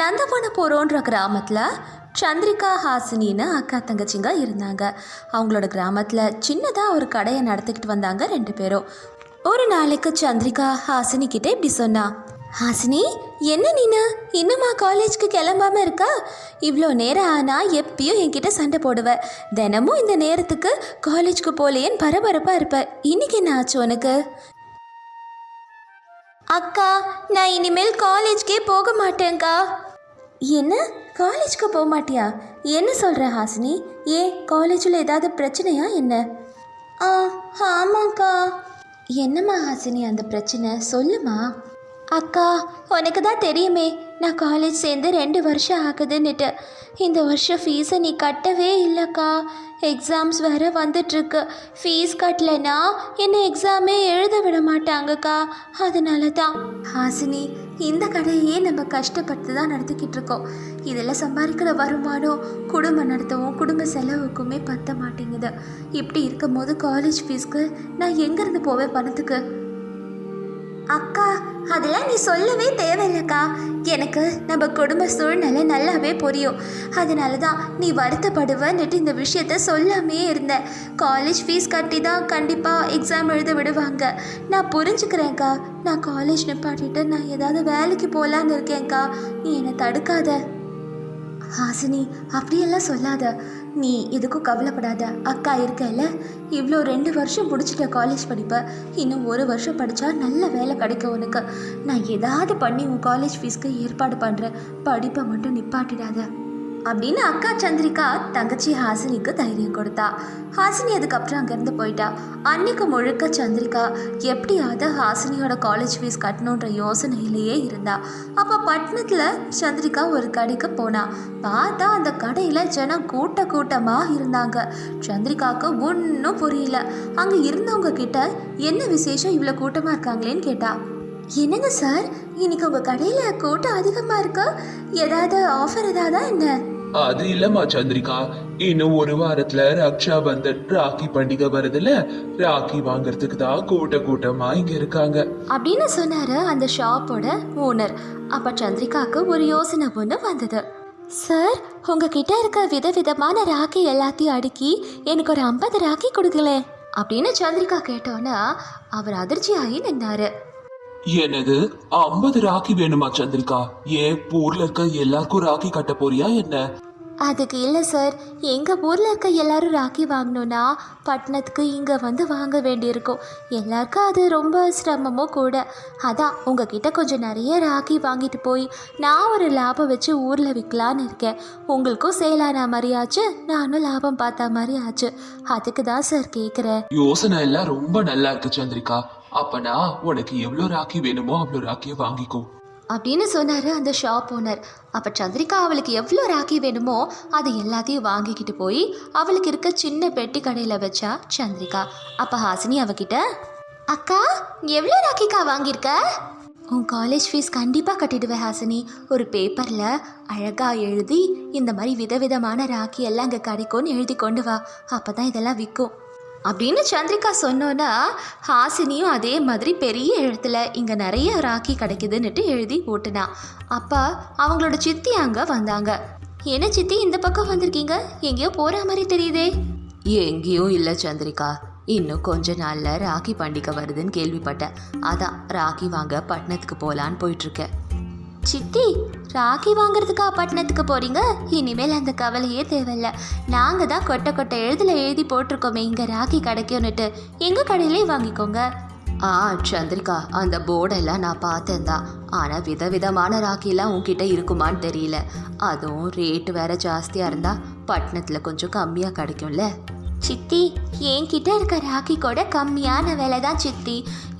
நந்தவனபுரம்ன்ற கிராமத்தில் சந்திரிகா ஹாசினின்னு அக்கா தங்கச்சிங்க இருந்தாங்க. அவங்களோட கிராமத்தில் சின்னதாக ஒரு கடையை நடத்திக்கிட்டு வந்தாங்க ரெண்டு பேரும். ஒரு நாளைக்கு சந்திரிகா ஹாசினி கிட்டே இப்படி சொன்னா ஹாசினி என்ன நீனு? இன்னுமா காலேஜ்க்கு கிளம்பாம இருக்கா? இவ்வளோ நேரம் ஆனால் எப்பயும் என்கிட்ட சண்டை போடுவ. தினமும் இந்த நேரத்துக்கு காலேஜ்க்கு போலேன்னு பரபரப்பாக இருப்ப. இன்னைக்கு என்ன ஆச்சு உனக்கு? அக்கா நான் இனிமேல் காலேஜ்க்கே போக மாட்டேங்க்கா என்ன? காலேஜ்க்கு போக மாட்டியா? என்ன சொல்கிற ஹாசினி? ஏன் காலேஜில் ஏதாவது பிரச்சனையா என்ன? ஆ ஆமாக்கா. என்னம்மா ஹாசினி அந்த பிரச்சனை? சொல்லுமா. அக்கா உனக்கு தான் தெரியுமே. நான் காலேஜ் சேர்ந்து ரெண்டு வருஷம் ஆகுதுன்னுட்டு. இந்த வருஷம் ஃபீஸை நீ கட்டவே இல்லைக்கா. எக்ஸாம்ஸ் வேற வந்துட்டுருக்கு. ஃபீஸ் கட்டலைன்னா என்னை எக்ஸாமே எழுத விட மாட்டாங்கக்கா. அதனால தான் ஹாசினி இந்த கடையே நம்ம கஷ்டப்பட்டு தான் நடத்திக்கிட்டு இருக்கோம். இதில் சம்பாதிக்கிற வருமானம் குடும்பம் நடத்தவும் குடும்ப செலவுக்குமே பத்த மாட்டேங்குது. இப்படி இருக்கும் போது காலேஜ் ஃபீஸ்க்கு நான் எங்கேருந்து போவேன் பணத்துக்கு? அக்கா அதெல்லாம் நீ சொல்லவே தேவையில்லக்கா. எனக்கு நம்ம குடும்ப சூழ்நிலை நல்லாவே புரியும். அதனால தான் நீ வருத்தப்படுவன்னுட்டு இந்த விஷயத்த சொல்லாமே இருந்தேன் காலேஜ் ஃபீஸ் கட்டி தான் கண்டிப்பாக எக்ஸாம் எழுத விடுவாங்க. நான் புரிஞ்சுக்கிறேன்க்கா. நான் காலேஜ் நிப்பாட்டிட்டு நான் ஏதாவது வேலைக்கு போகலான்னு இருக்கேன்க்கா. நீ என்னை தடுக்காத. ஹாசினி அப்படியெல்லாம் சொல்லாத. நீ எதுக்கும் கவலைப்படாத. அக்கா இருக்கல இவ்வளோ ரெண்டு வருஷம் முடிச்சிட்ட காலேஜ் படிப்பை இன்னும் ஒரு வருஷம் படித்தா நல்ல வேலை கிடைக்கும் உனக்கு. நான் ஏதாவது பண்ணி உன் காலேஜ் ஃபீஸ்க்கு ஏற்பாடு பண்ணுறேன் படிப்பை மட்டும் நிப்பாட்டிடாத. அப்படின்னு அக்கா சந்திரிகா தங்கச்சி ஹாசினிக்கு தைரியம் கொடுத்தா. ஹாசினி அதுக்கப்புறம் அங்கேருந்து போயிட்டா. அன்னைக்கு முழுக்க சந்திரிகா எப்படியாவது ஹாசினியோட காலேஜ் ஃபீஸ் கட்டணுன்ற யோசனையிலேயே இருந்தா. அப்போ பட்டணத்தில் சந்திரிகா ஒரு கடைக்கு போனா. பார்த்தா அந்த கடையில் ஜனம் கூட்ட கூட்டமாக இருந்தாங்க. சந்திரிகாவுக்கு ஒன்றும் புரியல. அங்கே இருந்தவங்க கிட்ட என்ன விசேஷம்? இவ்வளோ கூட்டமாக இருக்காங்களேன்னு கேட்டா. என்னங்க சார் இன்னைக்கு உங்கள் கடையில் கூட்டம் அதிகமாக இருக்கா? ஏதாவது ஆஃபர் ஏதாவது என்ன? அது இல்லம்மா சந்திரிகா. இன்னும் ஒரு வாரத்துல ரக்ஷா பந்தன் ராக்கி பண்டிகை வருதுல ராக்கி வாங்குறதுக்கு தான் கூட்ட கூட்டமா இங்க இருக்காங்க. அப்படின்னு சொன்னாரு அந்த ஷாப்போட ஓனர். அப்ப சந்திரிகாக்கு ஒரு யோசனை ஒன்று வந்தது. சார் உங்ககிட்ட இருக்க விதவிதமான ராக்கி எல்லாத்தையும் அடுக்கி எனக்கு ஒரு ஐம்பது ராக்கி கொடுக்கல அப்படின்னு சந்திரிகா கேட்டோன்னா அவர் அதிர்ச்சி ஆகி நின்னாரு. என்னது? ஐம்பது ராக்கி வேணுமா சந்திரிகா? ஏன் ஊர்ல இருக்க எல்லாருக்கும் ராக்கி கட்ட போறியா என்ன? அதுக்கு இல்லை சார் எங்கள் ஊரில் இருக்க எல்லாரும் ராக்கி வாங்கணுன்னா பட்டணத்துக்கு இங்கே வந்து வாங்க வேண்டியிருக்கும். எல்லாருக்கும் அது ரொம்ப சிரமமும் கூட. அதான் உங்ககிட்ட கொஞ்சம் நிறைய ராக்கி வாங்கிட்டு போய் நான் ஒரு லாபம் வச்சு ஊரில் விற்கலான்னு இருக்கேன். உங்களுக்கும் சேலான மாதிரி ஆச்சு நானும் லாபம் பார்த்த மாதிரி ஆச்சு. அதுக்கு தான் சார் கேட்குறேன் யோசனை எல்லாம் ரொம்ப நல்லா இருக்கு சந்திரிகா. அப்பனா உனக்கு எவ்வளோ ராக்கி வேணுமோ அவ்வளோ ராக்கியை வாங்கிக்கோ. அப்படின்னு சொன்னார் அந்த ஷாப் ஓனர். அப்போ சந்திரிகா அவளுக்கு எவ்வளோ ராக்கி வேணுமோ அது எல்லாத்தையும் வாங்கிக்கிட்டு போய் அவளுக்கு இருக்க சின்ன பெட்டி கடையில் வச்சா சந்திரிகா. அப்போ ஹாசினி அவகிட்ட அக்கா எவ்வளோ ராக்கிக்கா வாங்கியிருக்க? உன் காலேஜ் ஃபீஸ் கண்டிப்பாக கட்டிடுவேன் ஹாசினி. ஒரு பேப்பரில் அழகாக எழுதி இந்த மாதிரி விதவிதமான ராக்கி எல்லாம் இங்கே கிடைக்கும்னு எழுதி கொண்டு வா. அப்போ தான் இதெல்லாம் விற்கும் அப்படின்னு சந்திரிகா சொன்னோன்னா ஹாசினியும் அதே மாதிரி பெரிய எழுத்தில் இங்கே நிறைய ராக்கி கிடைக்குதுன்னுட்டு எழுதி ஓட்டுனா. அப்போ அவங்களோட சித்தி அங்கே வந்தாங்க. என்ன சித்தி இந்த பக்கம் வந்திருக்கீங்க? எங்கேயோ போகிற மாதிரி தெரியுதே. எங்கேயும் இல்லை சந்திரிகா. இன்னும் கொஞ்ச நாளில் ராக்கி பண்டிகை வருதுன்னு கேள்விப்பட்டேன். அதான் ராக்கி வாங்க பட்டணத்துக்கு போகலான்னு போயிட்டுருக்கேன். சித்தி ராக்கி வாங்குறதுக்கா பட்டணத்துக்கு போறீங்க? இனிமேல் அந்த கவலையே தேவையில்ல. நாங்கள் தான் கொட்டை கொட்டை எழுதில் எழுதி போட்டிருக்கோமே இங்கே ராக்கி கிடைக்கும்னுட்டு. எங்கள் கடையிலே வாங்கிக்கோங்க. ஆ சந்திரிகா அந்த போர்டெல்லாம் நான் பார்த்தேன் தான். ஆனால் விதவிதமான ராக்கிலாம் உன்கிட்ட இருக்குமான்னு தெரியல. அதுவும் ரேட்டு வேற ஜாஸ்தியாக இருந்தால் பட்டணத்தில் கொஞ்சம் கம்மியாக கிடைக்கும்ல. சித்தி என்கிட்ட இருக்க ராக்கி கூட கம்மியான விலை தான் சித்தி.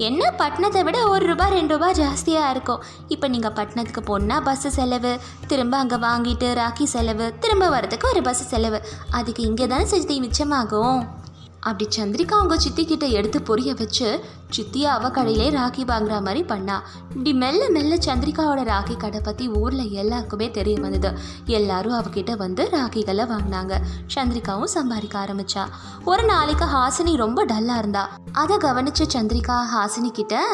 என்ன பட்டணத்தை விட ஒரு ரூபா ரெண்டு ரூபாய் ஜாஸ்தியாக இருக்கும். இப்போ நீங்கள் பட்டணத்துக்கு போனால் பஸ்ஸு செலவு திரும்ப அங்கே வாங்கிட்டு ராக்கி செலவு திரும்ப வரதுக்கு ஒரு பஸ்ஸு செலவு. அதுக்கு இங்கே தானே சித்தி மிச்சமாகும்? அப்படி சந்திரிகா அவங்க சித்தி கிட்ட எடுத்து புரிய வச்சு சித்தியை அவ கடையிலே ராக்கி வாங்குற மாதிரி பண்ணா. இப்படி மெல்ல மெல்ல சந்திரிகாவோட ராக்கி கடை பற்றி ஊரில் எல்லாருக்குமே தெரிய வந்தது. எல்லாரும் அவகிட்ட வந்து ராக்கிகளை வாங்கினாங்க. சந்திரிகாவும் சம்பாதிக்க ஆரம்பிச்சா. ஒரு நாளைக்கு ஹாசினி ரொம்ப டல்லாக இருந்தா. அதை கவனிச்ச சந்திரிகா ஹாசினி கிட்ட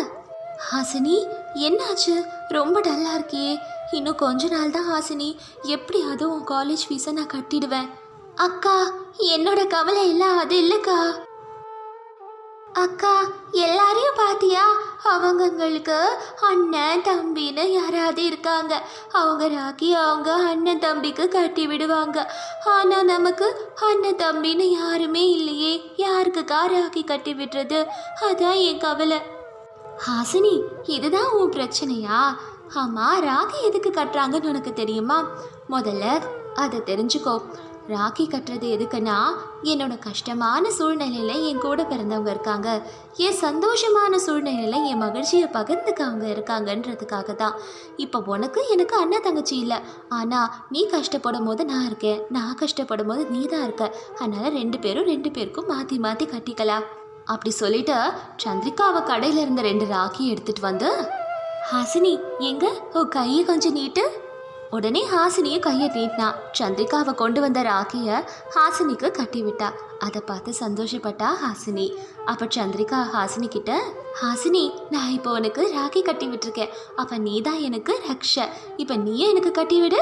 ஹாசினி என்னாச்சு? ரொம்ப டல்லாக இருக்கியே. இன்னும் கொஞ்ச நாள் தான் ஹாசினி. எப்படியாவது உன் காலேஜ் ஃபீஸை நான் கட்டிடுவேன். அக்கா என்னோட கவலை எல்லாம் அது இல்லைக்கா. அக்கா எல்லாரையும் பாத்தியா? அவங்கங்களுக்கு அண்ணன் தம்பின்னு யாராவது இருக்காங்க. அவங்க ராக்கி அவங்க அண்ணன் தம்பிக்கு கட்டி விடுவாங்க. ஆனா நமக்கு அண்ணன் தம்பின்னு யாருமே இல்லையே. யாருக்குக்கா ராக்கி கட்டி விடுறது? அதான் என் கவலை. ஹாசினி இதுதான் உன் பிரச்சனையா? ஆமா ராக்கி எதுக்கு கட்டுறாங்கன்னு உனக்கு தெரியுமா? முதல்ல அதை தெரிஞ்சுக்கோ. ராக்கி கட்டுறது எதுக்குன்னா என்னோட கஷ்டமான சூழ்நிலையில என் கூட பிறந்தவங்க இருக்காங்க. என் சந்தோஷமான சூழ்நிலையில என் மகிழ்ச்சியை பகிர்ந்துக்கவங்க இருக்காங்கன்றதுக்காக தான். இப்போ உனக்கு எனக்கு அண்ணன் தங்கச்சி இல்லை. ஆனால் நீ கஷ்டப்படும் போது நான் இருக்கேன். நான் கஷ்டப்படும் போது நீ தான் இருக்க. அதனால ரெண்டு பேரும் ரெண்டு பேருக்கும் மாற்றி மாற்றி கட்டிக்கலாம். அப்படி சொல்லிட்டு சந்திரிகாவை கடையில் இருந்த ரெண்டு ராக்கி எடுத்துட்டு வந்து ஹாசினி எங்க? உன் கையை கொஞ்சம் நீட்டு. உடனே ஹாசினியை கையை நீட்டினா சந்திரிகாவை கொண்டு வந்த ராக்கிய ஹாசினிக்கு கட்டி விட்டா அதை பார்த்து சந்தோஷப்பட்டா ஹாசினி. அப்ப சந்திரிகா ஹாசினி கிட்ட ஹாசினி நான் இப்போ உனக்கு ராக்கி கட்டி விட்டுருக்கேன் அப்ப நீ தான் எனக்கு ரக்ஷ. இப்ப நீயே எனக்கு கட்டி விடு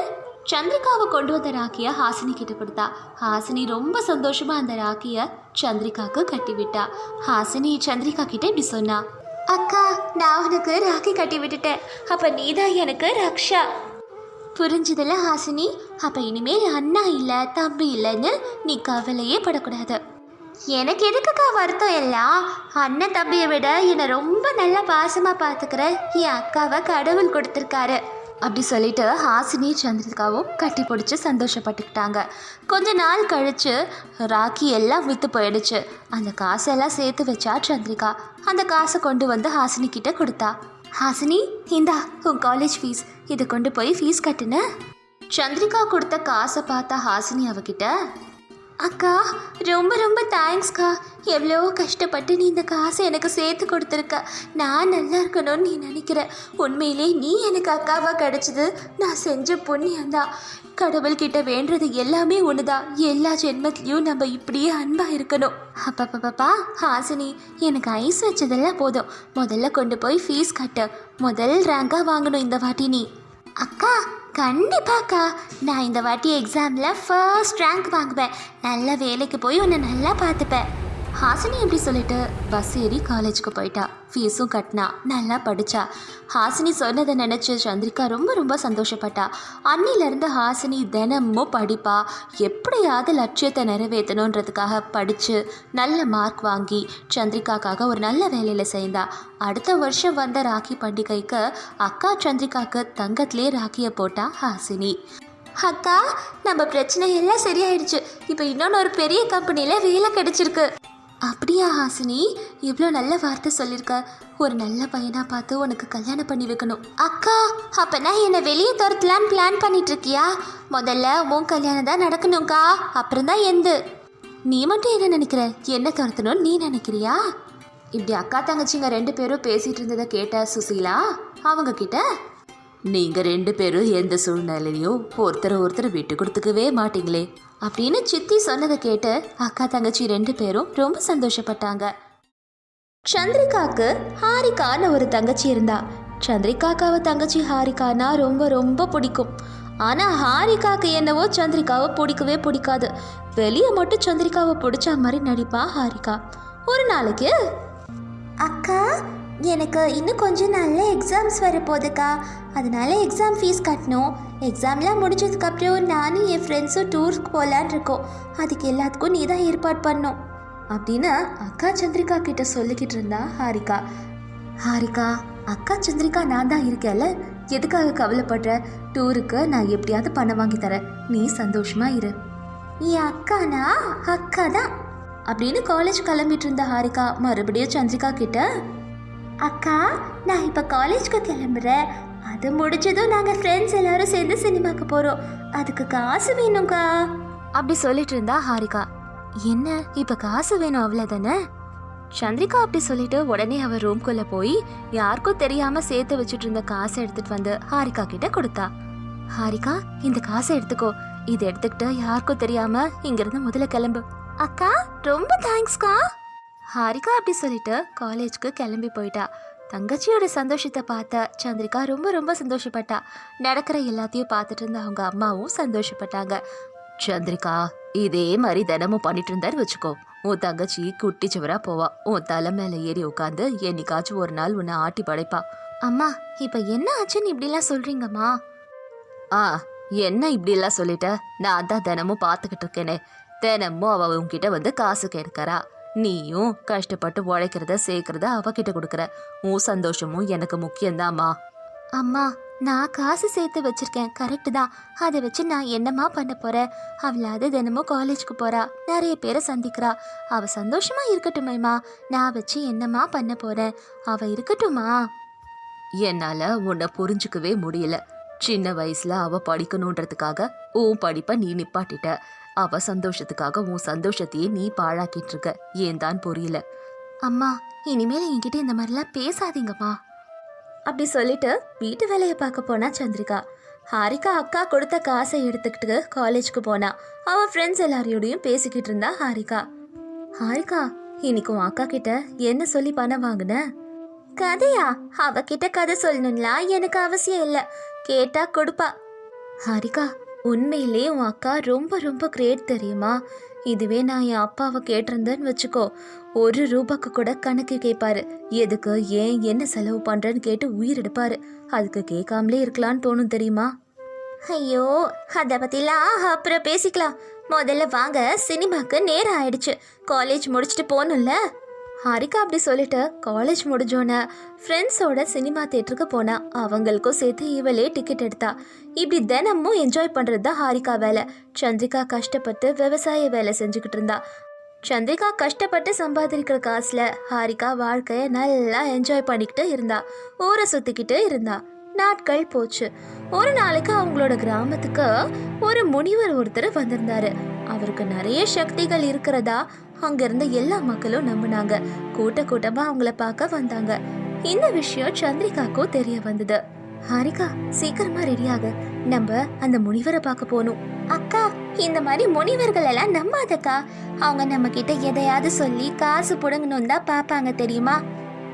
சந்திரிகாவை கொண்டு வந்த ராக்கிய ஹாசினி கிட்ட கொடுத்தா. ஹாசினி ரொம்ப சந்தோஷமா அந்த ராக்கிய சந்திரிகாக்கு கட்டி விட்டா ஹாசினி சந்திரிகா கிட்ட இப்படி சொன்னா. அக்கா நான் உனக்கு ராக்கி கட்டி விட்டுட்டேன் அப்ப நீதான் எனக்கு ரக்ஷா. புரிஞ்சுதுல ஹாசினி? அப்போ இனிமேல் அண்ணா இல்லை தம்பி இல்லைன்னு நீ கவலையே படக்கூடாது. எனக்கு எதுக்குக்கா வருத்தம் எல்லாம்? அண்ணன் தம்பியை விட என்னை ரொம்ப நல்லா பாசமாக பார்த்துக்கிற என் அக்காவை கடவுள் கொடுத்துருக்காரு. அப்படி சொல்லிட்டு ஹாசினி சந்திரிகாவும் கட்டி பிடிச்சி சந்தோஷப்பட்டுக்கிட்டாங்க. கொஞ்ச நாள் கழிச்சு ராக்கி எல்லாம் விற்று போயிடுச்சு. அந்த காசெல்லாம் சேர்த்து வச்சா சந்திரிகா. அந்த காசை கொண்டு வந்து ஹாசினி கிட்ட கொடுத்தா. ஹாசினி இந்தா உன் காலேஜ் ஃபீஸ் இதை கொண்டு போய் ஃபீஸ் கட்டுன? சந்திரிகா கொடுத்த காசை பார்த்தா ஹாசினி அவகிட்ட அக்கா ரொம்ப ரொம்ப தேங்க்ஸ்க்கா எவ்வளோ கஷ்டப்பட்டு நீ இந்த காசை எனக்கு சேர்த்து கொடுத்துருக்க. நான் நல்லா இருக்கணும்னு நீ நினைக்கிற. உண்மையிலே நீ எனக்கு அக்காவாக கிடச்சிது. நான் செஞ்ச புண்ணியம்தான் கடவுள்கிட்ட வேண்டுறது எல்லாமே ஒண்ணுதான் எல்லா ஜென்மத்திலையும் நம்ம இப்படியே அன்பாக இருக்கணும். அப்பப்பப்பா ஹாசினி எனக்கு ஐஸ் வச்சதெல்லாம் போதும். முதல்ல கொண்டு போய் ஃபீஸ் கட்டு. முதல் ரேங்காக வாங்கணும் இந்த வாட்டி நீ. அக்கா கண்டிப்பாக்கா நான் இந்த வாட்டி எக்ஸாமில் ஃபர்ஸ்ட் ரேங்க் வாங்குவேன். நல்ல வேலைக்கு போய் உன்னை நல்லா பார்த்துப்பேன். ஹாசினி எப்படி சொல்லிட்டு? பஸ் ஏறி காலேஜுக்கு போயிட்டா. ஃபீஸும் கட்டினா நல்லா படித்தா ஹாசினி சொன்னதை நினச்சி சந்திரிகா ரொம்ப ரொம்ப சந்தோஷப்பட்டா. அன்னிலேருந்து ஹாசினி தினமும் படிப்பா. எப்படியாவது லட்சியத்தை நிறைவேற்றணுன்றதுக்காக படித்து நல்ல மார்க் வாங்கி சந்திரிகாக்காக ஒரு நல்ல வேலையில் சேர்ந்தா. அடுத்த வருஷம் வந்த ராக்கி பண்டிகைக்கு அக்கா சந்திரிகாக்கு தங்கத்திலே ராக்கியை போட்டா ஹாசினி. அக்கா நம்ம பிரச்சனை எல்லாம் சரியாயிடுச்சு. இப்போ இன்னொன்று ஒரு பெரிய கம்பெனியில் வேலை கிடைச்சிருக்கு. அப்படியா ஹாசினி? இவ்வளோ நல்ல வார்த்தை சொல்லியிருக்க ஒரு நல்ல பையனாக பார்த்து உனக்கு கல்யாணம் பண்ணி வைக்கணும். அக்கா அப்பனா என்னை வெளியே துரத்தலான்னு பிளான் பண்ணிட்டுருக்கியா? முதல்ல உன் கல்யாணம் தான் நடக்கணும்க்கா. அப்புறம் தான் எந்த. நீ மட்டும் என்ன நினைக்கிற? என்ன துரத்தணும்னு நீ நினைக்கிறியா? இப்படி அக்கா தங்கச்சிங்க ரெண்டு பேரும் பேசிகிட்டு இருந்ததை கேட்ட சுசீலா? அவங்க கிட்ட? நீங்க ரெண்டு பேரும் எந்த சூழ்நிலையிலையும் ஒருத்தர் ஒருத்தர் விட்டு கொடுத்துக்கவே மாட்டீங்களே. அப்படின்னு சித்தி சொன்னதை கேட்டு அக்கா தங்கச்சி ரெண்டு பேரும் ரொம்ப சந்தோஷப்பட்டாங்க. சந்திரிகாக்கு ஹாரிகான்னு ஒரு தங்கச்சி இருந்தா. சந்திரிகாக்காவை தங்கச்சி ஹாரிகானா ரொம்ப ரொம்ப பிடிக்கும். ஆனா ஹாரிகாக்கு என்னவோ சந்திரிகாவை பிடிக்கவே பிடிக்காது. வெளியே மட்டும் சந்திரிகாவை பிடிச்ச மாதிரி நடிப்பா ஹாரிகா. ஒரு நாளைக்கு அக்கா எனக்கு இன்னும் கொஞ்சம் நல்ல எக்ஸாம்ஸ் வரப்போகுதுக்கா. அதனால எக்ஸாம் ஃபீஸ் கட்டணும். எக்ஸாம்லாம் முடிஞ்சதுக்கப்புறம் நானும் என் ஃப்ரெண்ட்ஸும் டூருக்கு போகலான் இருக்கோம். அதுக்கு எல்லாத்துக்கும் நீ தான் ஏற்பாடு பண்ணும் அப்படின்னு அக்கா சந்திரிகா கிட்ட சொல்லிக்கிட்டு இருந்தா ஹாரிகா. ஹாரிகா அக்கா சந்திரிகா நான் தான் இருக்கேன்ல. எதுக்காக கவலைப்படுற? டூருக்கு நான் எப்படியாவது பணம் வாங்கி தரேன். நீ சந்தோஷமா இரு. என் அக்கானா? அக்கா தான் அப்படின்னு காலேஜ் கிளம்பிட்டு இருந்த ஹாரிகா மறுபடியும் சந்திரிகா கிட்ட அக்கா நான் இப்போ காலேஜ்க்கு கிளம்புறேன் அது முடிச்சதும் நாங்கள் ஃப்ரெண்ட்ஸ் எல்லாரும் சேர்ந்து சினிமாக்கு போகிறோம் அதுக்கு காசு வேணும்க்கா. அப்படி சொல்லிட்டு இருந்தா ஹாரிகா. என்ன இப்போ காசு வேணும் அவ்வளோதானே சந்திரிகா அப்படி சொல்லிட்டு உடனே அவ ரூம்குள்ள போய் யாருக்கும் தெரியாம சேர்த்து வச்சுட்டு இருந்த காசை எடுத்துட்டு வந்து ஹாரிகா கிட்ட கொடுத்தா. ஹாரிகா இந்த காசை எடுத்துக்கோ. இது எடுத்துக்கிட்டு யாருக்கும் தெரியாம இங்கிருந்து முதல்ல கிளம்பு. அக்கா ரொம்ப தேங்க்ஸ்க்கா ஹாரிகா அப்படி சொல்லிட்டு காலேஜ்க்கு கிளம்பி போயிட்டா. தங்கச்சியோட சந்தோஷத்தை பார்த்த சந்திரிகா ரொம்ப ரொம்ப சந்தோஷப்பட்டா. நடக்கிற எல்லாத்தையும் பார்த்துட்டு இருந்த அவங்க அம்மாவும் சந்தோஷப்பட்டாங்க. சந்திரிகா இதே மாதிரி தினமும் பண்ணிட்டு இருந்தாரு வச்சுக்கோ. உன் தங்கச்சி குட்டி சுவரா போவா. உன் தலை மேல ஏறி உட்காந்து என்னைக்காச்சும் ஒரு நாள் உன்னை ஆட்டி படைப்பா. அம்மா இப்ப என்ன ஆச்சுன்னு இப்படிலாம் சொல்றீங்கம்மா? ஆ என்ன இப்படிலாம் சொல்லிட்ட? நான் தான் தினமும் பார்த்துக்கிட்டு இருக்கேனே. தினமும் அவ உன்கிட்ட வந்து காசு கேட்கறா. நீயும் கஷ்டப்பட்டு உழைக்கிறத சேர்க்கறத அவகிட்ட கொடுக்குற. உன் சந்தோஷமும் எனக்கு முக்கியம்தாம்மா. அம்மா நான் காசு சேர்த்து வச்சிருக்கேன். கரெக்டு தான். அதை வச்சு நான் என்னம்மா பண்ண போறேன் அவளாவது தினமும் காலேஜ்க்கு போறா. நிறைய பேரை சந்திக்கிறா. அவ சந்தோஷமா இருக்கட்டுமேம்மா. நான் வச்சு என்னம்மா பண்ண போறேன் அவ இருக்கட்டுமா? என்னால உன்னை புரிஞ்சுக்கவே முடியல. சின்ன வயசுல அவ படிக்கணுன்றதுக்காக உன் படிப்பை நீ நிப்பாட்டிட்ட. அவ சந்தோஷத்துக்காக உன் சந்தோஷத்தையே நீ பாழாக்கிட்டு இருக்க ஏன் தான் புரியல. அம்மா இனிமேல் என்கிட்ட இந்த மாதிரிலாம் பேசாதீங்கம்மா. அப்படி சொல்லிட்டு வீட்டு வேலையை பார்க்க போனா சந்திரிகா. ஹாரிகா அக்கா கொடுத்த காசை எடுத்துக்கிட்டு காலேஜ்க்கு போனா. அவ ஃப்ரெண்ட்ஸ் எல்லாரையோடையும் பேசிக்கிட்டு இருந்தா ஹாரிகா. ஹாரிகா இன்னைக்கு உன் அக்கா கிட்ட என்ன சொல்லி பணம் வாங்கின? கதையா? அவகிட்ட கதை சொல்லணும்லாம் எனக்கு அவசியம் இல்லை. கேட்டா கொடுப்பா. ஹாரிகா உண்மையிலே உன் அக்கா ரொம்ப ரொம்ப கிரேட் தெரியுமா? இதுவே நான் என் அப்பாவை கேட்டிருந்தேன்னு வச்சுக்கோ. ஒரு ரூபாய்க்கு கூட கணக்கு கேட்பாரு எதுக்கு ஏன் என்ன செலவு பண்ணுறேன்னு கேட்டு உயிர் எடுப்பாரு அதுக்கு கேட்காமலே இருக்கலான்னு தோணும் தெரியுமா? ஐயோ அதை பற்றிலாம் அப்புறம் பேசிக்கலாம். முதல்ல வாங்க சினிமாக்கு நேரம் ஆயிடுச்சு. காலேஜ் முடிச்சுட்டு போகணும்ல? ஹாரிகா அப்படி சொல்லிட்டு காலேஜ் முடிஞ்சோன்னே ஃப்ரெண்ட்ஸோட சினிமா தேட்டருக்கு போனா அவங்களுக்கும் சேர்த்து இவளே டிக்கெட் எடுத்தா. இப்படி தினமும் என்ஜாய் பண்ணுறது தான் ஹாரிகா வேலை. சந்திரிகா கஷ்டப்பட்டு விவசாய வேலை செஞ்சுக்கிட்டு இருந்தா. சந்திரிகா கஷ்டப்பட்டு சம்பாதிக்கிற காசுல ஹாரிகா வாழ்க்கைய நல்லா என்ஜாய் பண்ணிக்கிட்டு இருந்தா. ஊரை சுத்திக்கிட்டு இருந்தா. நாட்கள் போச்சு. ஒரு நாளைக்கு அவங்களோட கிராமத்துக்கு ஒரு முனிவர் ஒருத்தர் வந்திருந்தாரு. அவருக்கு நிறைய சக்திகள் இருக்கிறதா அங்க இருந்த எல்லா மக்களும் நம்பினாங்க. கூட்ட கூட்டமா அவங்கள பார்க்க வந்தாங்க. இந்த விஷயம் சந்திரிகாக்கும் தெரிய வந்தது. ஹாரிகா சீக்கிரமா ரெடியாக நம்ம அந்த முனிவரை பார்க்க போகணும் அக்கா இந்த மாதிரி முனிவர்கள் எல்லாம் நம்பாதக்கா. அவங்க நம்ம கிட்ட எதையாவது சொல்லி காசு புடுங்கணும் தான் பாப்பாங்க தெரியுமா?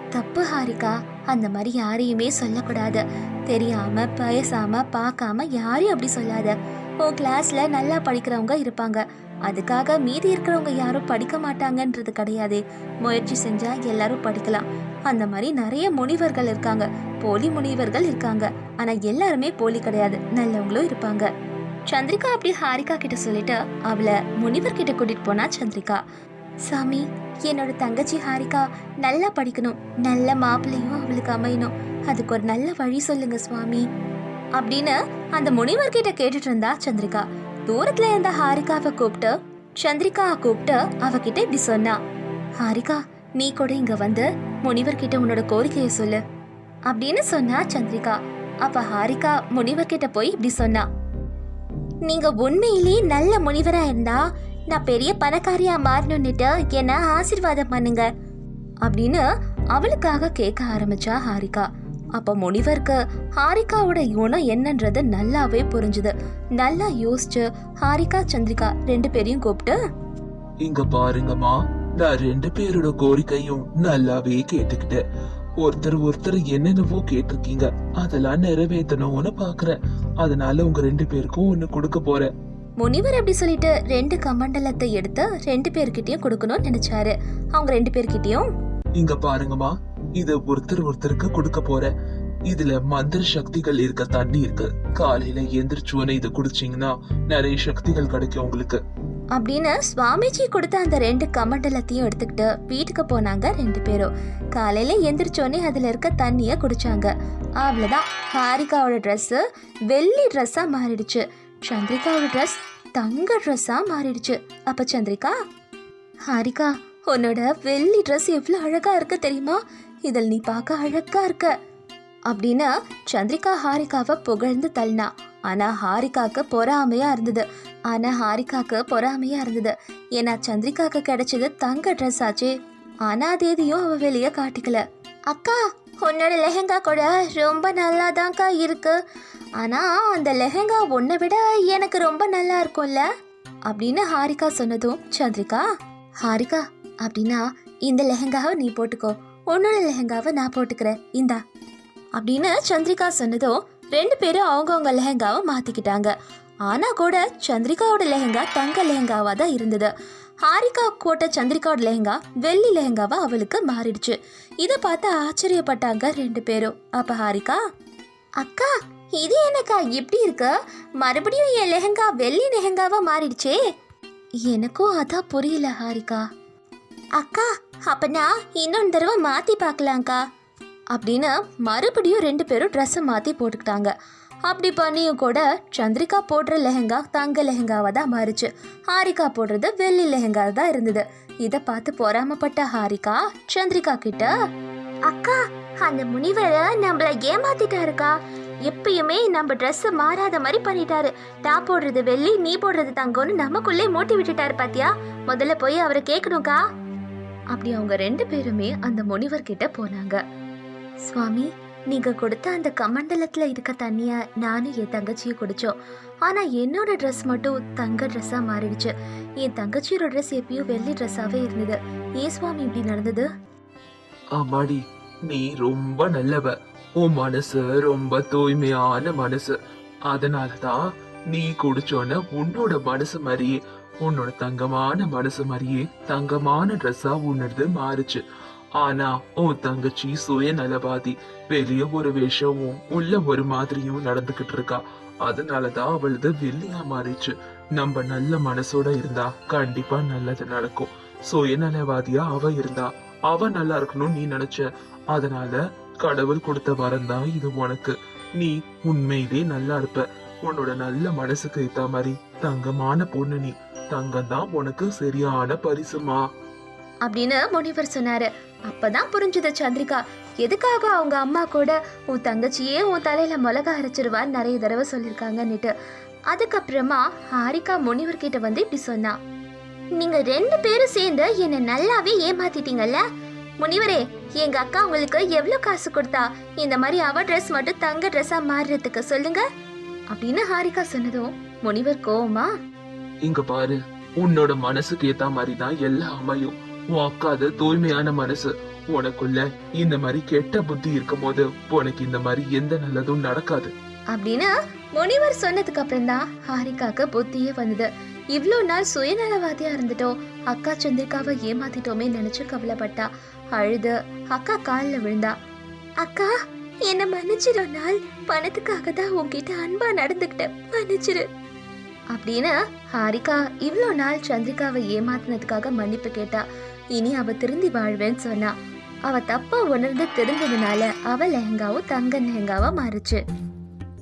தப்பு ஹாரிகா. அந்த மாதிரி யாரையுமே சொல்லக்கூடாது. தெரியாம பயசாம பார்க்காம யாரையும் அப்படி சொல்லாத. உன் கிளாஸ்ல நல்லா படிக்கிறவங்க இருப்பாங்க. அதுக்காக மீதி இருக்கிறவங்க யாரும் படிக்க மாட்டாங்கன்றது கிடையாது. முயற்சி செஞ்சா எல்லாரும் படிக்கலாம். அந்த மாதிரி நிறைய முனிவர்கள் இருக்காங்க. போலி முனிவர்கள் இருக்காங்க. ஆனா எல்லாருமே போலி கிடையாது. நல்லவங்களும் இருப்பாங்க. சந்திரிகா அப்படி ஹாரிகா கிட்ட சொல்லிட்டு அவளை முனிவர் கிட்ட கூட்டிட்டு போனா சந்திரிகா சாமி என்னோட தங்கச்சி ஹாரிகா நல்லா படிக்கணும். நல்ல மாப்பிள்ளையும் அவளுக்கு அமையணும். அதுக்கு ஒரு நல்ல வழி சொல்லுங்க சுவாமி. அப்படின்னு அந்த முனிவர் கிட்ட கேட்டுட்டு இருந்தா சந்திரிகா. தூரத்துல இருந்த ஹாரிகாவை கூப்பிட்டு சந்திரிகா கூப்பிட்டு அவகிட்ட இப்படி சொன்னா. ஹாரிகா நீ கூட இங்க வந்து முனிவர் கிட்ட உன்னோட கோரிக்கையை சொல்லு அப்படின்னு சொன்னா சந்திரிகா. அப்ப ஹாரிகா முனிவர் கிட்ட போய் இப்படி சொன்னா. நீங்க உண்மையிலேயே நல்ல முனிவரா இருந்தா நான் பெரிய பணக்காரியா மாறணும்னுட்டு என்ன ஆசீர்வாதம் பண்ணுங்க அப்படின்னு அவளுக்காக கேட்க ஆரம்பிச்சா ஹாரிகா. அப்ப முனிவருக்கு ஹாரிகாவோட குணம் என்னன்றது நல்லாவே புரிஞ்சுது. நல்லா யோசிச்சு ஹாரிகா சந்திரிகா ரெண்டு பேரையும் கூப்பிட்டு இங்க பாருங்கம்மா நான் ரெண்டு பேரோட கோரிக்கையும் நல்லாவே கேட்டுக்கிட்டேன். ஒருத்தர் ஒருத்தர் என்னென்னவோ கேட்டிருக்கீங்க. அதெல்லாம் நிறைவேற்றணும்னு பாக்குறேன். அதனால உங்க ரெண்டு பேருக்கும் ஒண்ணு கொடுக்க போறேன். முனிவர் அப்படி சொல்லிட்டு ரெண்டு கமண்டலத்தை எடுத்து ரெண்டு பேர்கிட்டயும் கொடுக்கணும்னு நினைச்சாரு. அவங்க ரெண்டு பேர்கிட்டயும்? இங்க பாருங்கம்மா இத ஒருத்தர் ஒருத்தருக்கு கொடுக்க போறேன் இதுல மந்திர சக்திகள் இருக்க தண்ணி இருக்கு. காலையில எந்திரிச்சோன்னு இதை குடிச்சீங்கன்னா நிறைய சக்திகள் கிடைக்கும் உங்களுக்கு. அப்படின்னு சுவாமிஜி கொடுத்த அந்த ரெண்டு கமண்டலத்தையும் எடுத்துக்கிட்டு வீட்டுக்கு போனாங்க ரெண்டு பேரும். காலையில எந்திரிச்சோன்னே அதுல இருக்க தண்ணிய குடிச்சாங்க. அவ்வளவுதான். ஹாரிகாவோட ட்ரெஸ் வெள்ளி ட்ரெஸ்ஸா மாறிடுச்சு. சந்திரிகாவோட ட்ரெஸ் தங்க ட்ரெஸ்ஸா மாறிடுச்சு. அப்ப சந்திரிகா ஹாரிகா உன்னோட வெள்ளி ட்ரெஸ் எவ்வளோ அழகா இருக்கு தெரியுமா? இதில் நீ பார்க்க அழகா இருக்க. அப்படின்னு சந்திரிகா ஹாரிகாவை புகழ்ந்து தள்ளினா. ஆனா ஹாரிகாக்கு பொறாமையா இருந்தது. ஆனா ஹாரிகாக்கு பொறாமையா இருந்தது. ஏன்னா சந்திரிகாக்கு கிடைச்சது தங்க ட்ரெஸ் ஆச்சே. ஆனா அது எதையும் அவ வெளியே காட்டிக்கல. அக்கா உன்னோட லெஹெங்கா கூட ரொம்ப நல்லா தான்க்கா இருக்கு. ஆனா அந்த லெஹெங்கா உன்னை விட எனக்கு ரொம்ப நல்லா இருக்கும்ல? அப்படின்னு ஹாரிகா சொன்னதும் சந்திரிகா ஹாரிகா அப்படின்னா இந்த லெஹெங்காவை நீ போட்டுக்கோ. உன்னோட லெஹங்காவை நான் போட்டுக்கிறேன். இந்தா. அப்படின்னு சந்திரிகா சொன்னதும் ரெண்டு பேரும் அவங்கவுங்க லெஹங்காவை மாற்றிக்கிட்டாங்க ஆனால் கூட சந்திரிகாவோட லெஹங்கா தங்க லெஹங்காவாக தான் இருந்தது. ஹாரிகா போட்ட சந்திரிகாவோட லெஹங்கா வெள்ளி லெஹங்காவா அவளுக்கு மாறிடுச்சு. இதை பார்த்து ஆச்சரியப்பட்டாங்க ரெண்டு பேரும். அப்போ ஹாரிகா அக்கா இது என்னக்கா எப்படி இருக்கு? மறுபடியும் என் லெஹங்கா வெள்ளி லெஹங்காவா மாறிடுச்சே? எனக்கும் அதான் புரியல ஹாரிகா. அக்கா அப்பனா இன்னொன்று தடவை மாற்றி பார்க்கலாங்க்கா அப்படின்னு மறுபடியும் ரெண்டு பேரும் ட்ரெஸ்ஸை மாற்றி போட்டுக்கிட்டாங்க. அப்படி பண்ணியும் கூட சந்திரிகா போடுற லெஹங்கா தங்க லெஹங்காவை தான் மாறுச்சு. ஹாரிகா போடுறது வெள்ளி லெஹங்கா தான் இருந்தது. இதை பார்த்து பொறாமப்பட்ட ஹாரிகா சந்திரிகா கிட்ட அக்கா அந்த முனிவரை நம்மள ஏமாத்திட்டாருக்கா. எப்பயுமே நம்ம ட்ரெஸ் மாறாத மாதிரி பண்ணிட்டாரு. நான் போடுறது வெள்ளி நீ போடுறது தங்கம்னு நமக்குள்ளே மூட்டி விட்டுட்டாரு பாத்தியா? முதல்ல போய் அவரை கேட்கணும்க்கா. அப்படி அவங்க ரெண்டு பேருமே அந்த முனிவர் கிட்ட போனாங்க. சுவாமி நீங்க கொடுத்த அந்த கமண்டலத்துல இருக்க தண்ணிய நானும் என் தங்கச்சியும் குடிச்சோம். ஆனா என்னோட ட்ரெஸ் மட்டும் தங்க ட்ரெஸ்ஸா மாறிடுச்சு. என் தங்கச்சியோட ட்ரெஸ் எப்பயும் வெள்ளி ட்ரெஸ்ஸாவே இருந்தது. ஏன் சுவாமி இப்படி நடந்தது? ஆமாடி நீ ரொம்ப நல்லவ. உன் மனசு ரொம்ப தூய்மையான மனசு. அதனாலதான் நீ குடிச்சோன்ன உன்னோட மனசு மாதிரியே உன்னோட தங்கமான மனசு மாதிரியே தங்கமான ட்ரெஸ்ஸா உன்னது மாறுச்சு. ஆனா உன் தங்கச்சி சுயநலவாதி வெளிய ஒரு விஷயமும் உள்ள ஒரு மாதிரியும் நடந்துகிட்டு இருக்கா. அதனாலதான் அவளது வெள்ளியா மாறிச்சு. நம்ம நல்ல மனசோட இருந்தா கண்டிப்பா நல்லது நடக்கும். சுயநலவாதியா அவ இருந்தா. அவ நல்லா இருக்கணும்னு நீ நினைச்ச அதனால கடவுள் கொடுத்த வரம் தான் இது உனக்கு. நீ உண்மையிலே நல்லா இருப்ப. உன்னோட நல்ல மனசுக்கு ஏத்த மாதிரி தங்கமான பொண்ணு நீ. தங்கம் தான் உனக்கு சரியான பரிசுமா? அப்படின்னு முனிவர் சொன்னாரு. அப்பதான் புரிஞ்சுது சந்திரிகா எதுக்காக அவங்க அம்மா கூட உன் தங்கச்சியே உன் தலையில மிளகா அரைச்சிருவான்னு நிறைய தடவை சொல்லியிருக்காங்கன்னுட்டு. அதுக்கப்புறமா ஹாரிகா முனிவர் கிட்ட வந்து இப்படி சொன்னா. நீங்க ரெண்டு பேரும் சேர்ந்து என்னை நல்லாவே ஏமாத்திட்டீங்கல்ல? முனிவரே எங்க அக்கா உங்களுக்கு எவ்வளவு காசு கொடுத்தா இந்த மாதிரி அவ ட்ரெஸ் மட்டும் தங்க ட்ரெஸ்ஸா மாறுறதுக்கு சொல்லுங்க. அப்படின்னு ஹாரிகா சொன்னதும் முனிவர் கோவமா இங்க பாரு உன்னோட மனசுக்கு ஏத்த மாதிரி தான் எல்லாம் அமையும். உன் அக்காது தூய்மையான மனசு. உனக்குள்ள இந்த மாதிரி கெட்ட புத்தி இருக்கும் போது உனக்கு இந்த மாதிரி எந்த நல்லதும் நடக்காது. அப்படின்னு முனிவர் சொன்னதுக்கு அப்புறம் தான் ஹாரிகாக்கு புத்தியே வந்தது. இவ்வளோ நாள் சுயநலவாதியா இருந்துட்டோம். அக்கா சந்திரிகாவை ஏமாத்திட்டோமே நினைச்சு கவலைப்பட்டா. அழுது அக்கா காலில் விழுந்தா. அக்கா என்ன மன்னிச்சிரு நாள் பணத்துக்காக தான் உன்கிட்ட அன்பா நடந்துக்கிட்டேன். மன்னிச்சிரு அப்படின்னு ஹாரிகா இவ்வளோ நாள் சந்திரிகாவை ஏமாத்தினதுக்காக மன்னிப்பு கேட்டா. இனி அவ திருந்தி வாழ்வேன்னு சொன்னா. அவ தப்பா உணர்ந்து திருந்ததுனால அவ லெஹங்காவும் தங்க லெஹங்காவா மாறுச்சு.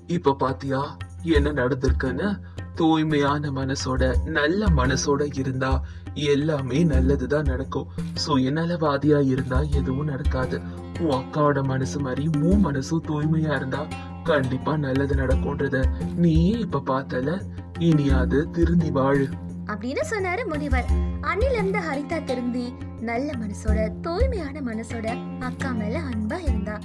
இப்ப பாத்தியா என்ன நடந்திருக்குன்னு? தூய்மையான மனசோட நல்ல மனசோட இருந்தா எல்லாமே நல்லதுதான் நடக்கும். சுயநலவாதியா இருந்தா எதுவும் நடக்காது. உன் அக்காவோட மனசு மாதிரி உன் மனசும் தூய்மையா இருந்தா கண்டிப்பா நல்லது நடக்கும்ன்றத நீயே இப்ப பார்த்தல? இனியாது திருந்தி வாழு. அப்படின்னு சொன்னாரு முனிவர். அன்னில இருந்த ஹரிதா திருந்தி நல்ல மனசோட தூய்மையான மனசோட அக்கா மேல அன்பா இருந்தா.